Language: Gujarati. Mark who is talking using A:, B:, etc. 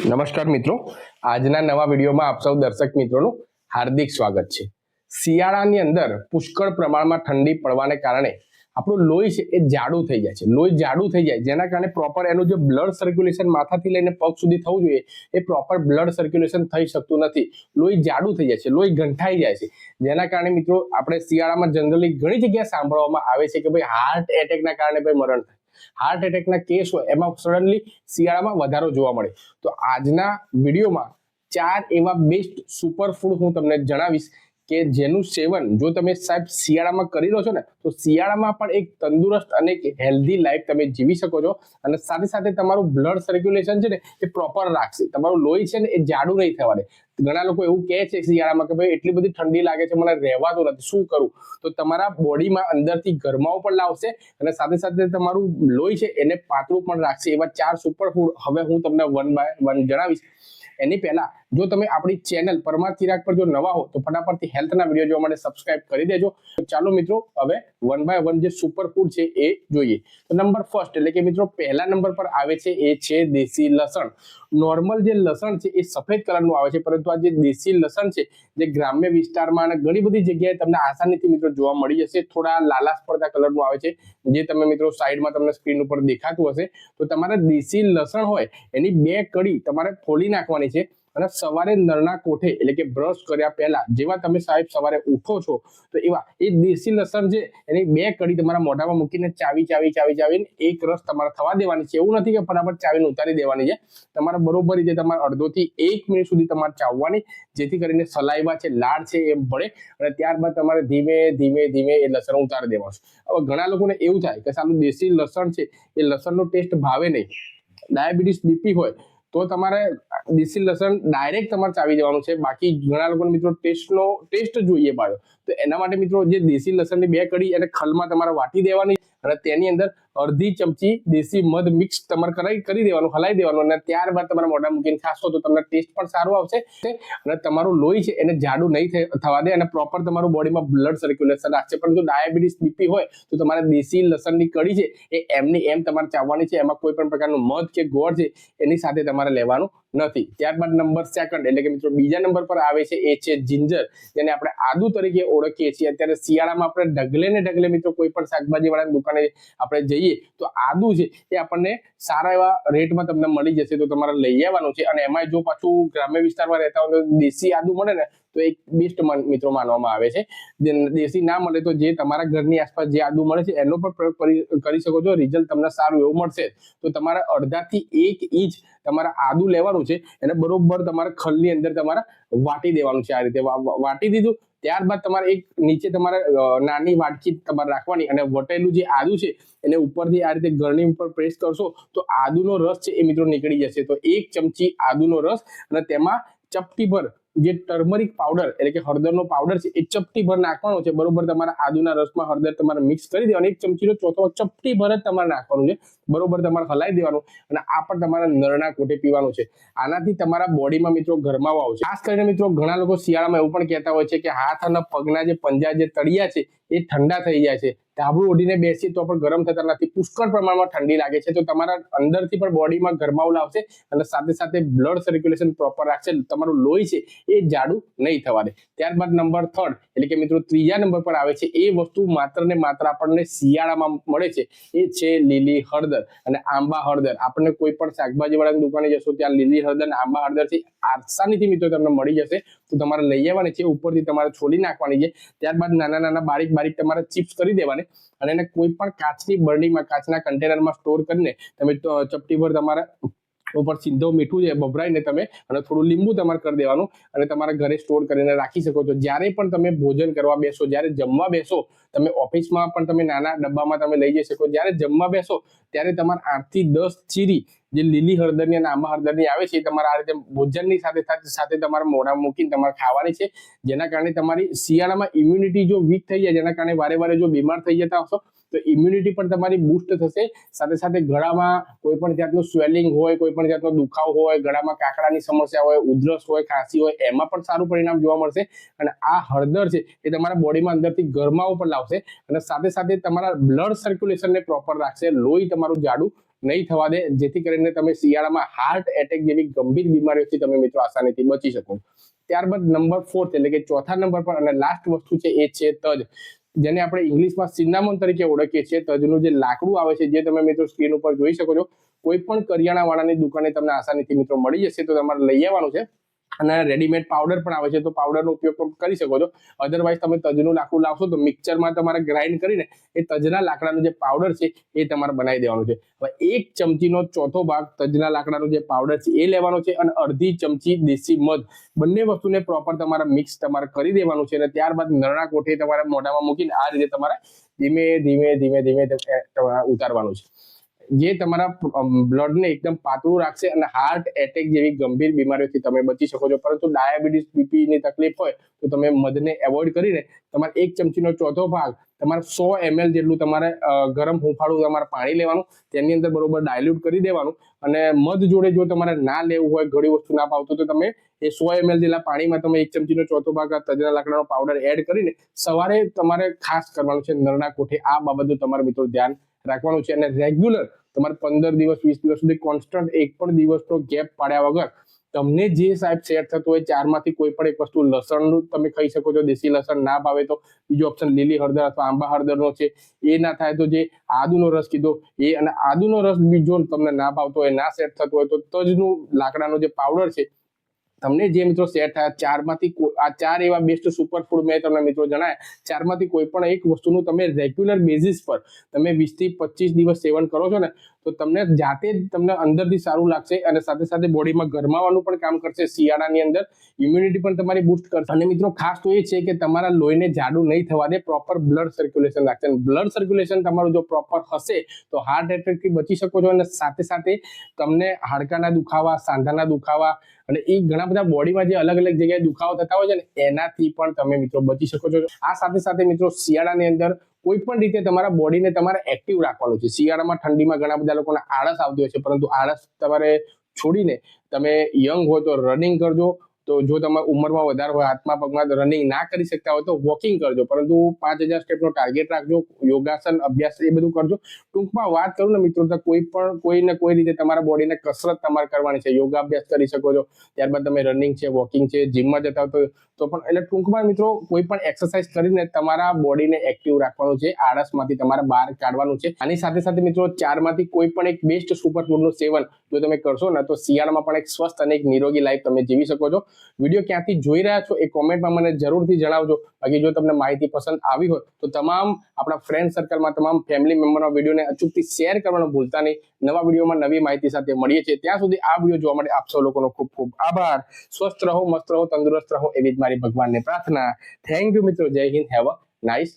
A: નમસ્કાર મિત્રો. આજના નવા વિડીયોમાં આપ સૌ દર્શક મિત્રોનું હાર્દિક સ્વાગત છે. શિયાળાની અંદર પુષ્કળ પ્રમાણમાં ઠંડી પડવાને કારણે આપણું લોહી છે એ જાડું થઈ જાય છે. લોહી જાડું થઈ જાય જેના કારણે પ્રોપર એનું જે બ્લડ સર્ક્યુલેશન માથાથી લઈને પગ સુધી થવું જોઈએ એ પ્રોપર બ્લડ સર્ક્યુલેશન થઈ શકતું નથી. લોહી જાડું થઈ જાય છે. લોહી ગંઠાઈ જાય છે. જેના કારણે મિત્રો, આપણે શિયાળામાં જનરલી ઘણી જગ્યાએ સાંભળવામાં આવે છે કે ભાઈ હાર્ટ એટેકના કારણે ભાઈ મરણ થાય. હાર્ટ એટેકના કેસ હોય, એમાં સડનલી શિયાળામાં વધારો જોવા મળે. તો આજના વિડીયોમાં ચાર એવા બેસ્ટ સુપર ફૂડ હું તમને જણાવીશ કે જેનું સેવન જો તમે સાહેબ શિયાળામાં કરી લો છો ને, તો શિયાળામાં પણ એક તંદુરસ્ત અને એક હેલ્ધી લાઈફ તમે જીવી શકો છો. અને સાથે સાથે તમારું બ્લડ સર્ક્યુલેશન છે ને, એ પ્રોપર રાખશે. તમારું લોહી છે ને, એ જાડું નહીં થવા દે ઘણા લોકો એવું કહે છે શિયાળામાં કે ભાઈ, એટલી બધી ઠંડી લાગે છે, મને રહેવાતું નથી, શું કરું? તો તમારા બોડીમાં અંદરથી ગરમાવો પણ લાવશે અને સાથે સાથે તમારું લોહી છે, એને પાતળું પણ રાખશે. એવા ચાર સુપર ફૂડ હવે હું તમને વન બાય વન જણાવીશ. એની પહેલા જો તમે આપણી ચેનલ પરમાર ચિરાગ પર જો નવા હો તો ફટાફટથી હેલ્થના વીડિયો જોવા માટે સબસ્ક્રાઇબ કરી દેજો. ચાલો મિત્રો હવે વન બાય વન જે સુપર ફૂડ છે એ જોઈએ. તો નંબર ફર્સ્ટ એટલે કે મિત્રો પહેલા નંબર પર આવે છે એ છે દેશી લસણ. નોર્મલ જે લસણ છે એ સફેદ કલરનું આવે છે, પરંતુ આ જે દેશી લસણ છે, જે ગ્રામ્ય વિસ્તારમાં અને ઘણી બધી જગ્યાએ તમને આસાનીથી મિત્રો જોવા મળી જશે. થોડા લાલાશ પડતા કલરનું આવે છે, જે તમે મિત્રો સાઈડમાં તમને સ્ક્રીન ઉપર દેખાતું હશે. તો તમારે દેશી લસણ હોય, એની બે કડી તમારે ફોલી નાખવાની છે. અને સવારે નરના કોઠે એટલે કે બ્રશ કર્યા પહેલા જેવા તમે સાહેબ સવારે ઉઠો છો, તો એવા એ દેશી લસણ છે, એની બે કડી તમારા મોઢામાં મૂકીને ચાવી ચાવી ચાવી, ચાવીને એક રસ તમારે થવા દેવાની છે. એવું નથી કે ફટાફટ ચાવીને ઉતારી દેવાની છે. તમારે બરોબર રીતે તમારે અડધોથી એક મિનિટ સુધી તમારે ચાવવાની, જેથી કરીને સલાઈવા છે, લાળ છે, એમ ભળે અને ત્યારબાદ તમારે ધીમે ધીમે ધીમે એ લસણ ઉતારી દેવાનું હવે ઘણા લોકોને એવું થાય કે સાલું દેશી લસણ છે, એ લસણનો ટેસ્ટ ભાવે નહીં. ડાયાબિટીસ બીપી હોય તો તમારે દેશી લસણ ડાયરેક્ટ તમારે ચાવી દેવાનું છે. બાકી ઘણા લોકોને મિત્રો ટેસ્ટનો, ટેસ્ટ જોઈએ પાછો. તો એના માટે મિત્રો જે દેશી લસણની બે કડી અને ખલમાં તમારે વાટી દેવાની અને તેની અંદર અડધી ચમચી દેશી મધ મિક્સ તમારે કરાઈ કરી દેવાનું, હલાઈ દેવાનું અને ત્યારબાદ તમારે મોઢા મૂકીને ખાશો તો તમને ટેસ્ટ પણ સારો આવશે અને તમારું લોહી છે એને જાડું નહીં થવા દે અને પ્રોપર તમારું બોડીમાં બ્લડ સર્ક્યુલેશન રાખશે. પરંતુ ડાયાબિટીસ બીપી હોય તો તમારે દેશી લસણની કડી છે એ એમની એમ તમારે ચાવવાની છે. એમાં કોઈ પણ પ્રકારનું મધ કે ગોળ છે એની સાથે તમારે લેવાનું નથી. ત્યારબાદ નંબર સેકન્ડ એટલે કે મિત્રો બીજા નંબર પર આવે છે, એ છે જિંજર જેને આપણે આદુ તરીકે ઓળખીએ છીએ. અત્યારે શિયાળામાં આપણે ઢગલે ને ઢગલે મિત્રો કોઈ પણ શાકભાજી વાળાની દુકાને આપણે જઈએ તો આદુ છે એ આપણને સારા એવા રેટમાં તમને મળી જશે. તો તમારે લઈ આવવાનું છે અને એમાં જો પાછું ગ્રામ્ય વિસ્તારમાં રહેતા હોય તો દેશી આદુ મળે ને, તો એક બેસ્ટ મિત્રો માનવામાં આવે છે. દેશી ના મળે તો જે તમારા ઘરની આસપાસ જે આદુ મળે છે એનો પણ પ્રયોગ કરી શકો છો. રિઝલ્ટ તમને સારું એવું મળશે. તો તમારે અડધાથી એક ઇંચ તમારે આદુ લેવાનું છે. એને બરોબર તમારે ખલની અંદર તમારે વાટી દેવાનું છે આ રીતે. વાટી દીધું ત્યારબાદ તમારે એક નીચે તમારે નાની વાટકી તમારે રાખવાની અને વટેલું જે આદુ છે, એને ઉપરથી આ રીતે ગરણી ઉપર પ્રેસ કરશો, તો આદુનો રસ છે એ મિત્રો નીકળી જશે. તો એક ચમચી આદુનો રસ અને તેમાં ચપટી ભર જે ટર્મરિક પાવડર એટલે કે હળદરનો પાવડર છે, એ ચપટી ભર નાખવાનો છે. બરોબર, તમારા આદુના રસમાં હળદર તમારે મિક્સ કરી દેવાનું. એક ચમચીનો ચોથો ચપટી ભર જ તમારે નાખવાનું છે. બરોબર, તમારે હલાઈ દેવાનું અને આ પણ તમારા નરના કોઠે પીવાનું છે. આનાથી તમારા બોડીમાં મિત્રો ગરમાવો આવશે. ખાસ કરીને મિત્રો, ઘણા લોકો શિયાળામાં એવું પણ કહેતા હોય છે કે હાથ અને પગના જે પંજા જે તળિયા છે, એ ઠંડા થઈ જાય છે. ધાબળું ઓઢીને બેસીએ તો પણ ગરમ થતા નથી. પુષ્કળ પ્રમાણમાં ઠંડી લાગે છે. તો તમારા અંદરથી પણ બોડીમાં ગરમાવ લાવશે અને સાથે સાથે બ્લડ સર્ક્યુલેશન પ્રોપર રાખશે. તમારું લોહી છે એ જાડું નહીં થવા દે. ત્યારબાદ નંબર થર્ડ, એટલે કે મિત્રો ત્રીજા નંબર પર આવે છે. એ વસ્તુ માત્ર ને માત્ર આપણને શિયાળામાં મળે છે. એ છે લીલી હળદર અને આંબા હળદર. આપણને કોઈ પણ શાકભાજી વાળાની દુકાને જશો ત્યાં લીલી હળદર અને આંબા હળદર છે. આસાનીથી મિત્રો તમને મળી જશે. તો તમારે લઈ આવવાની છે. ઉપરથી તમારે છોલી નાખવાની છે. ત્યારબાદ નાના નાના બારીક બારીક તમારે ચિપ્સ કરી દેવાની. અને એને કોઈ પણ કાચની બરણીમાં કાચના કન્ટેનરમાં સ્ટોર કરીને તમે ચપટી ભર તમારે ઉપર સીધો મીઠું છે ભભરાઈને તમે અને થોડું લીંબુ તમારે કરી દેવાનું અને તમારા ઘરે સ્ટોર કરીને રાખી શકો છો. જ્યારે પણ તમે ભોજન કરવા બેસો, જ્યારે જમવા બેસો, તમે ઓફિસમાં પણ તમે નાના ડબ્બામાં તમે લઈ જઈ શકો. જ્યારે જમવા બેસો, ત્યારે તમારે આઠથી દસ ચીરી જે લીલી હળદરની અને આંબા હળદરની આવે છે, એ તમારે આ રીતે ભોજનની સાથે સાથે સાથે તમારે મોઢા મૂકીને તમારે ખાવાની છે. જેના કારણે તમારી શિયાળામાં ઇમ્યુનિટી જો વીક થઈ જાય, જેના કારણે વારે વારે જો બીમાર થઈ જતા હશો તો ઇમ્યુનિટી પણ તમારી બૂસ્ટ થશે. સાથે સાથે ગળામાં કોઈ પણ જાતનું સ્વેલિંગ હોય, કોઈ પણ જાતનો દુખાવો હોય, ગળામાં કાકડાની સમસ્યા હોય, ઉધરસ હોય, ખાંસી હોય, એમાં પણ સારું પરિણામ જોવા મળશે. અને આ હળદર છે એ તમારા બોડીમાં અંદરથી ગરમાવો પણ લાવશે અને સાથે સાથે તમારા બ્લડ સર્ક્યુલેશનને પ્રોપર રાખશે. લોહી તમારું જાડું નહીં થવા દે, જેથી કરીને તમે શિયાળામાં હાર્ટ એટેક જેવી ગંભીર બીમારીઓથી તમે મિત્રો આસાનીથી બચી શકો. ત્યારબાદ નંબર ફોર્થ એટલે કે ચોથા નંબર પર અને લાસ્ટ વસ્તુ છે એ છે તજ. જેને આપણે ઇંગ્લિશમાં સિન્નામોન તરીકે ઓળખીએ છીએ તજનું જે લાકડું આવે છે, જે તમે મિત્રો સ્ક્રીન ઉપર જોઈ શકો છો, કોઈ પણ કરિયાણા વાળાની દુકાને તમને આસાનીથી મિત્રો મળી જશે, તો તમારે લઈ આવવાનું છે. અને રેડીમેડ પાવડર પણ આવે છે, તો પાવડરનો ઉપયોગ પણ કરી શકો છો. અધરવાઇઝ તમે તજનું લાકડું લાવશો તો મિક્સરમાં તમારે ગ્રાઇન્ડ કરીને એ તજના લાકડાનું જે પાવડર છે એ તમારે બનાવી દેવાનું છે. હવે એક ચમચીનો ચોથો ભાગ તજના લાકડાનો જે પાવડર છે એ લેવાનો છે અને અડધી ચમચી દેશી મધ. બંને વસ્તુને પ્રોપર તમારે મિક્સ તમારે કરી દેવાનું છે અને ત્યારબાદ નરણા કોઠે તમારે મોઢામાં મૂકીને આ રીતે તમારે ધીમે ધીમે ધીમે ધીમે ઉતારવાનું છે. જે તમારા બ્લડને એકદમ પાતળું રાખશે અને હાર્ટ એટેક જેવી ગંભીર બીમારીઓથી તમે બચી શકો છો. પરંતુ ડાયાબિટીસ બીપીની તકલીફ હોય તો તમે મધને એવોઇડ કરીને તમારે એક ચમચીનો ચોથો ભાગ તમારે સો એમએલ જેટલું તમારે ગરમ હુંફાળું તમારે પાણી લેવાનું, તેની અંદર બરોબર ડાયલ્યુટ કરી દેવાનું અને મધ જોડે જો તમારે ના લેવું હોય, ઘણી વસ્તુ ના પાવતું તો તમે એ સો એમએલ જેટલા પાણીમાં તમે એક ચમચીનો ચોથો ભાગ તજના લાકડાનો પાવડર એડ કરીને સવારે તમારે ખાસ કરવાનું છે નરણા કોઠે. આ બાબતનું તમારે મિત્રો ધ્યાન રાખવાનું છે અને રેગ્યુલર તમારે પંદર દિવસ, વીસ દિવસ સુધી કોન્સ્ટન્ટ એક પણ દિવસનો ગેપ પાડ્યા વગર તમને જે સાહેબ સેટ થતું હોય ચારમાંથી કોઈ પણ એક વસ્તુ લસણનું તમે ખાઈ શકો છો, દેશી લસણ ના ભાવે તો બીજો ઓપ્શન લીલી હળદર અથવા આંબા હળદરનો છે, એ ના થાય તો જે આદુનો રસ કીધો, એ અને આદુનો રસ બીજો તમને ના ભાવતો હોય, ના સેટ થતો હોય તો તજનું લાકડાનો જે પાવડર છે તમને જે મિત્રો સેટ થયા, ચારમાંથી આ ચાર એવા બેસ્ટ સુપર ફૂડ મેં તમને મિત્રો જણાયા. ચારમાંથી કોઈ પણ એક વસ્તુનું તમે રેગ્યુલર બેઝિસ પર તમે વીસથી પચીસ દિવસ સેવન કરો છો ને તો તમને જાતે જ તમને અંદરથી સારું લાગશે અને સાથે સાથે બોડીમાં ગરમાવાનું પણ કામ કરશે શિયાળાની અંદર. ઇમ્યુનિટી પણ તમારી બૂસ્ટ કરશે. અને મિત્રો ખાસ તો એ છે કે તમારા લોહીને જાડું નહીં થવા દે પ્રોપર બ્લડ સર્ક્યુલેશન રાખશે. બ્લડ સર્ક્યુલેશન તમારું જો પ્રોપર હશે, તો હાર્ટ એટેકથી બચી શકો છો અને સાથે સાથે તમને હાડકાના દુખાવા, સાંધાના દુખાવા અને એ ઘણા બધા બોડીમાં જે અલગ અલગ જગ્યાએ દુખાવો થતા હોય છે ને, એનાથી પણ તમે મિત્રો બચી શકો છો. આ સાથે સાથે મિત્રો શિયાળાની અંદર કોઈ પણ રીતે તમારા બોડીને તમારે એક્ટિવ રાખવાનું છે. શિયાળામાં ઠંડીમાં ઘણા બધા લોકોને આળસ આવતી હોય છે, પરંતુ આળસ તમારે છોડીને તમે યંગ હોય તો રનિંગ કરજો. તો જો તમે ઉંમરમાં વધારે હોય, હાથમાં પગમાં રનિંગ ના કરી શકતા હોય તો વોકિંગ કરજો. પરંતુ પાંચ હજાર સ્ટેપનો ટાર્ગેટ રાખજો, યોગાસન, અભ્યાસ એ બધું કરજો. ટૂંકમાં વાત કરું ને મિત્રો, તો કોઈ પણ કોઈ ને કોઈ રીતે તમારા બોડીને કસરત તમારે કરવાની છે. યોગા અભ્યાસ કરી શકો છો, ત્યારબાદ તમે રનિંગ છે વોકિંગ છે જીમમાં જતા હોય તો પણ એટલે ટૂંકમાં મિત્રો, કોઈ પણ એક્સરસાઇઝ કરીને તમારા બોડીને એક્ટિવ રાખવાનું છે, આળસમાંથી તમારે બહાર કાઢવાનું છે. આની સાથે સાથે મિત્રો, ચારમાંથી કોઈ પણ એક બેસ્ટ સુપરફૂડનું સેવન જો તમે કરશો ને, તો શિયાળામાં પણ એક સ્વસ્થ અને એક નિરોગી લાઈફ તમે જીવી શકો છો. વીડિયો ક્યાંથી જોઈ રહ્યા છો એ કોમેન્ટમાં મને જરૂરથી જણાવજો. બાકી જો તમને માહિતી પસંદ આવી હોય તો તમામ આપણા ફ્રેન્ડ સર્કલમાં તમામ ફેમિલી મેમ્બરના વિડીયોને અચૂકથી શેર કરવાનું ભૂલતા નહીં. નવા વિડીયોમાં નવી માહિતી સાથે મળીએ છીએ. ત્યાં સુધી આ વીડિયો જોવા માટે આપ સૌ લોકોનો ખૂબ ખૂબ આભાર. સ્વસ્થ રહો, મસ્ત રહો, તંદુરસ્ત રહો એવી જ મારી ભગવાનને પ્રાર્થના. થેન્ક યુ મિત્રો. જય હિન્દ. Have a nice